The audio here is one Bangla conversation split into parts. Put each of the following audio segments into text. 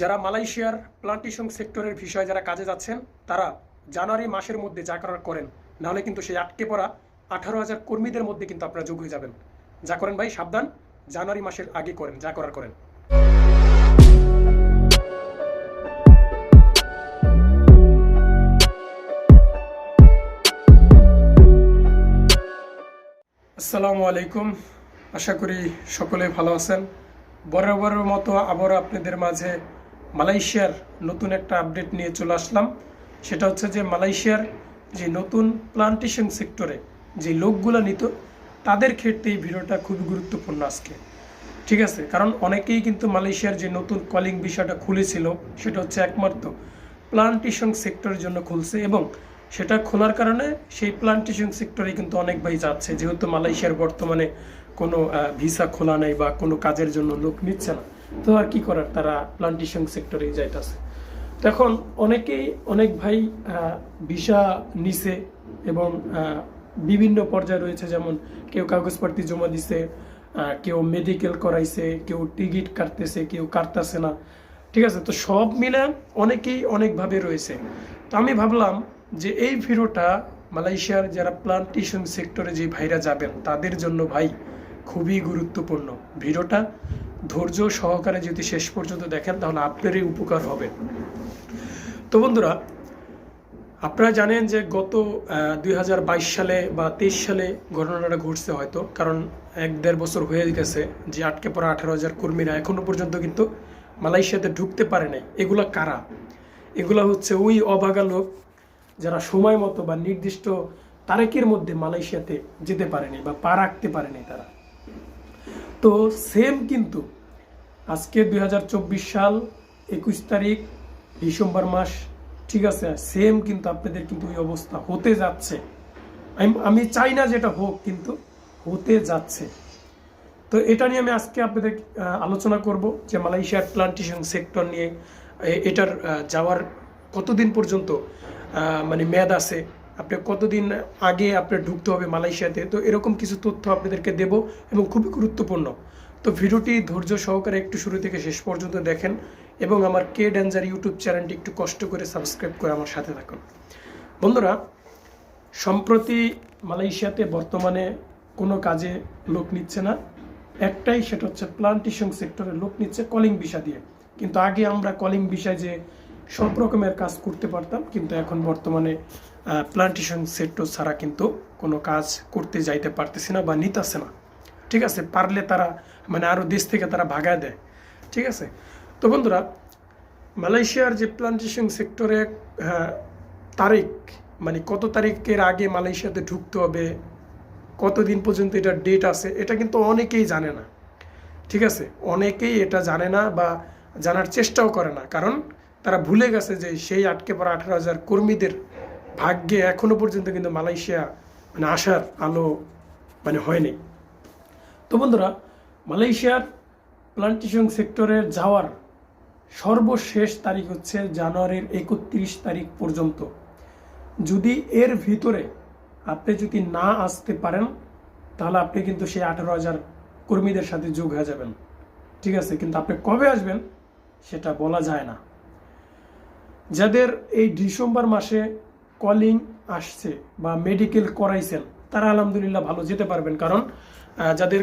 যারা মালয়েশিয়ার প্লান্টেশন সেক্টরের বিষয়ে যারা কাজে যাচ্ছেন, তারা জানুয়ারি মাসের মধ্যে যা করার করেন, নাহলে কিন্তু সেই আটকে পড়া আঠারো হাজার কর্মীদের মধ্যে কিন্তু আপনারা যোগ হয়ে যাবেন। যা করেন ভাই, সাবধান, জানুয়ারি মাসের আগে করেন, যা করার করেন। আসসালামু আলাইকুম। আশা করি সকলে ভালো আছেন। বরাবরের মতো আবারও আপনাদের মাঝে মালয়েশিয়ার নতুন একটা আপডেট নিয়ে চলে আসলাম। সেটা হচ্ছে যে মালয়েশিয়ার যে নতুন প্লান্টেশন সেক্টরে যে লোকগুলো নিত, তাদের ক্ষেত্রে এই ভিডিওটা খুবই গুরুত্বপূর্ণ আজকে। ঠিক আছে? কারণ অনেকেই কিন্তু মালয়েশিয়ার যে নতুন কলিং বিষয়টা খুলেছিল, সেটা হচ্ছে একমাত্র প্লান্টেশন সেক্টরের জন্য খুলছে এবং সেটা খোলার কারণে সেই প্লান্টেশন সেক্টরে কিন্তু অনেক ভাই যাচ্ছে। যেহেতু মালয়েশিয়ার বর্তমানে কোনো ভিসা খোলা নেই বা কোনো কাজের জন্য লোক নিচ্ছে না। তো আর কি করার? তারা প্লান্টেশন সেক্টরে যাইতেছে। এখন অনেকেই, অনেক ভাই ভিসা নিছে এবং বিভিন্ন পর্যায়ে রয়েছে। যেমন কেউ কাগজপত্র জমা দিছে কেউ মেডিকেল করাইছে, কেউ টিকিট কাটতেছে, কেউ কাটতেছে না। ঠিক আছে? তো সব মিলে অনেকেই অনেকভাবে রয়েছে। তো আমি ভাবলাম যে এই ভিডিওটা মালয়েশিয়ার যারা প্লান্টেশন সেক্টরে যে ভাইরা যাবেন, তাদের জন্য ভাই খুবই গুরুত্বপূর্ণ ভিডিওটা। ধৈর্য সহকারে যদি শেষ পর্যন্ত দেখেন, তাহলে আপনারই উপকার হবে। তো বন্ধুরা, আপনারা জানেন যে গত দুই সালে বা তেইশ সালে ঘটনাটা ঘটছে হয়তো, কারণ এক দেড় বছর হয়ে গেছে যে আটকে পড়া আঠারো হাজার কর্মীরা এখনও পর্যন্ত কিন্তু মালয়েশিয়াতে ঢুকতে পারে নাই। এগুলা কারা? এগুলা হচ্ছে ওই অভাগা লোক যারা সময় মতো বা নির্দিষ্ট তারিখের মধ্যে মালয়েশিয়াতে যেতে পারেনি বা পা রাখতে পারেনি তারা। তো সেম কিন্তু। আজকে দু হাজার চব্বিশ সাল, একুশ তারিখ, ডিসেম্বর মাস, ঠিক আছে? সেম কিন্তু আপনাদের কিন্তু ওই অবস্থা হতে যাচ্ছে। আমি চাই না যেটা হোক, কিন্তু হতে যাচ্ছে। তো এটা নিয়ে আমি আজকে আপনাদের আলোচনা করব যে মালয়েশিয়ার প্লান্টেশন সেক্টর নিয়ে এটার যাওয়ার কতদিন পর্যন্ত মানে মেয়াদ আছে আপনি কতদিন আগে আপনার ঢুকতে হবে মালয়েশিয়াতে? তো এরকম কিছু তথ্য আপনাদেরকে দেব এবং খুবই গুরুত্বপূর্ণ। তো ভিডিওটি ধৈর্য সহকারে একটু শুরু থেকে শেষ পর্যন্ত দেখেন এবং আমার কে ডেঞ্জার ইউটিউব চ্যানেলটি একটু কষ্ট করে সাবস্ক্রাইব করে আমার সাথে থাকুন। বন্ধুরা, সম্প্রতি মালয়েশিয়াতে বর্তমানে কোনো কাজে লোক নিচ্ছে না। একটাই সেটা হচ্ছে প্লান্টেশন সেক্টরে লোক নিচ্ছে কলিং ভিসা দিয়ে। কিন্তু আগে আমরা কলিং ভিসায় যে সব রকমের কাজ করতে পারতাম, কিন্তু এখন বর্তমানে প্লান্টেশন সেক্টর ছাড়া কিন্তু কোনো কাজ করতে যাইতে পারতেছে না বা নিতেছে না। ঠিক আছে? পারলে তারা মানে আরও দেশ থেকে তারা ভাগায় দেয়। ঠিক আছে? তো বন্ধুরা, মালয়েশিয়ার যে প্লান্টেশন সেক্টরে তারিখ মানে কত তারিখের আগে মালয়েশিয়াতে ঢুকতে হবে, কতদিন পর্যন্ত এটার ডেট আছে, এটা কিন্তু অনেকেই জানে না। ঠিক আছে? অনেকেই এটা জানে না বা জানার চেষ্টাও করে না। কারণ তারা ভুলে গেছে যে সেই আটকে পড়া আঠারো হাজার কর্মীদের ভাগ্যে এখনও পর্যন্ত কিন্তু মালয়েশিয়া মানে আসার আলো মানে হয়নি। তো বন্ধুরা, মালয়েশিয়ার প্লান্টেশন সেক্টরে যাওয়ার সর্বশেষ তারিখ হচ্ছে জানুয়ারির একত্রিশ তারিখ পর্যন্ত। যদি এর ভিতরে আপনি যদি না আসতে পারেন, তাহলে আপনি কিন্তু সেই আঠারো হাজার কর্মীদের সাথে যোগ হয়ে যাবেন। ঠিক আছে, কিন্তু আপনি কবে আসবেন, সেটা বলা যায় না। যাদের এই ডিসেম্বর মাসে কলিং আসছে বা মেডিকেল করাইছেন, তারা আলহামদুলিল্লাহ ভালো যেতে পারবেন। কারণ যাদের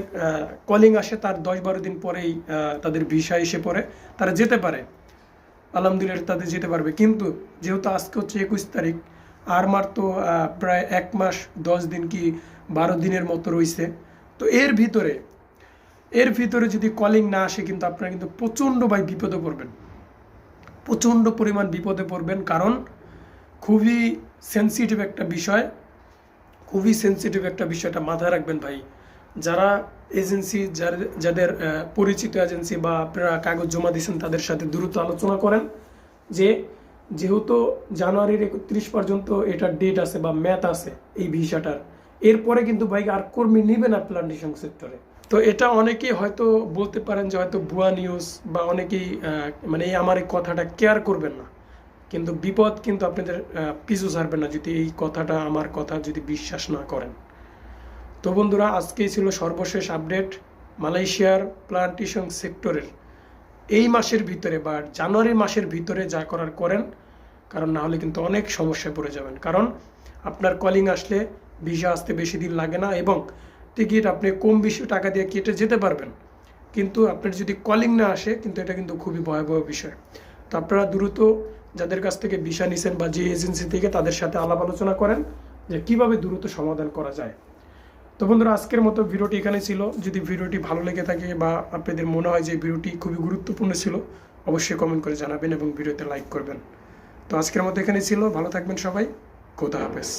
কলিং আসে, তার দশ বারো দিন পরেই তাদের ভিসা এসে পড়ে, তারা যেতে পারে। আলহামদুলিল্লাহ তাদের যেতে পারবে। কিন্তু যেহেতু আজকে হচ্ছে একুশ তারিখ, আর মার তো প্রায় এক মাস, দশ দিন কি বারো দিনের মতো রয়েছে তো এর ভিতরে এর ভিতরে যদি কলিং না আসে, কিন্তু আপনারা কিন্তু প্রচণ্ড ভাই বিপদে পড়বেন। প্রচণ্ড পরিমাণ বিপদে পড়বেন, কারণ খুবই সেন্সিটিভ একটা বিষয়। খুবই সেন্সিটিভ একটা বিষয়টা মাথায় রাখবেন ভাই। যারা এজেন্সি যাদের পরিচিত এজেন্সি বা আপনারা কাগজ জমা দিয়েছেন, তাদের সাথে দ্রুত আলোচনা করেন যে, যেহেতু জানুয়ারির একত্রিশ পর্যন্ত এটার ডেট আছে বা ম্যাথ আছে এই ভিসাটার, এরপরে কিন্তু ভাই আর কর্মী নিবে না প্লান্টেশন সেক্টরে তো এটা অনেকেই হয়তো বলতে পারেন যে হয়তো ভুয়া নিউজ বা অনেকেই মানে এই আমার এই কথাটা কেয়ার করবেন না। কিন্তু বিপদ কিন্তু আপনাদের পিছু ছাড়বে না যদি এই কথাটা, আমার কথা যদি বিশ্বাস না করেন। তো বন্ধুরা, আজকেই ছিল সর্বশেষ আপডেট মালয়েশিয়ার প্লান্টেশন সেক্টরের এই মাসের ভিতরে বা জানুয়ারি মাসের ভিতরে যা করার করেন, কারণ না হলে কিন্তু অনেক সমস্যায় পড়ে যাবেন। কারণ আপনার কলিং আসলে ভিসা আসতে বেশি দিন লাগে না এবং টিকিট আপনি কম বেশি টাকা দিয়ে কেটে যেতে পারবেন। কিন্তু আপনার যদি কলিং না আসে, কিন্তু এটা কিন্তু খুবই ভয়াবহ বিষয়। তো আপনারা দ্রুত যাদের কাছ থেকে ভিসা নিছেন বা যে এজেন্সি থেকে তাদের সাথে আলাপ আলোচনা করেন, যে কীভাবে দ্রুত সমাধান করা যায়। তো বন্ধুরা, আজকের মতো ভিডিওটি এখানে ছিল। যদি ভিডিওটি ভালো লেগে থাকে বা আপনাদের মনে হয় যে ভিডিওটি খুবই গুরুত্বপূর্ণ ছিল, অবশ্যই কমেন্ট করে জানাবেন এবং ভিডিওতে লাইক করবেন। তো আজকের মতো এখানে ছিল। ভালো থাকবেন সবাই। খোদা হাফেজ।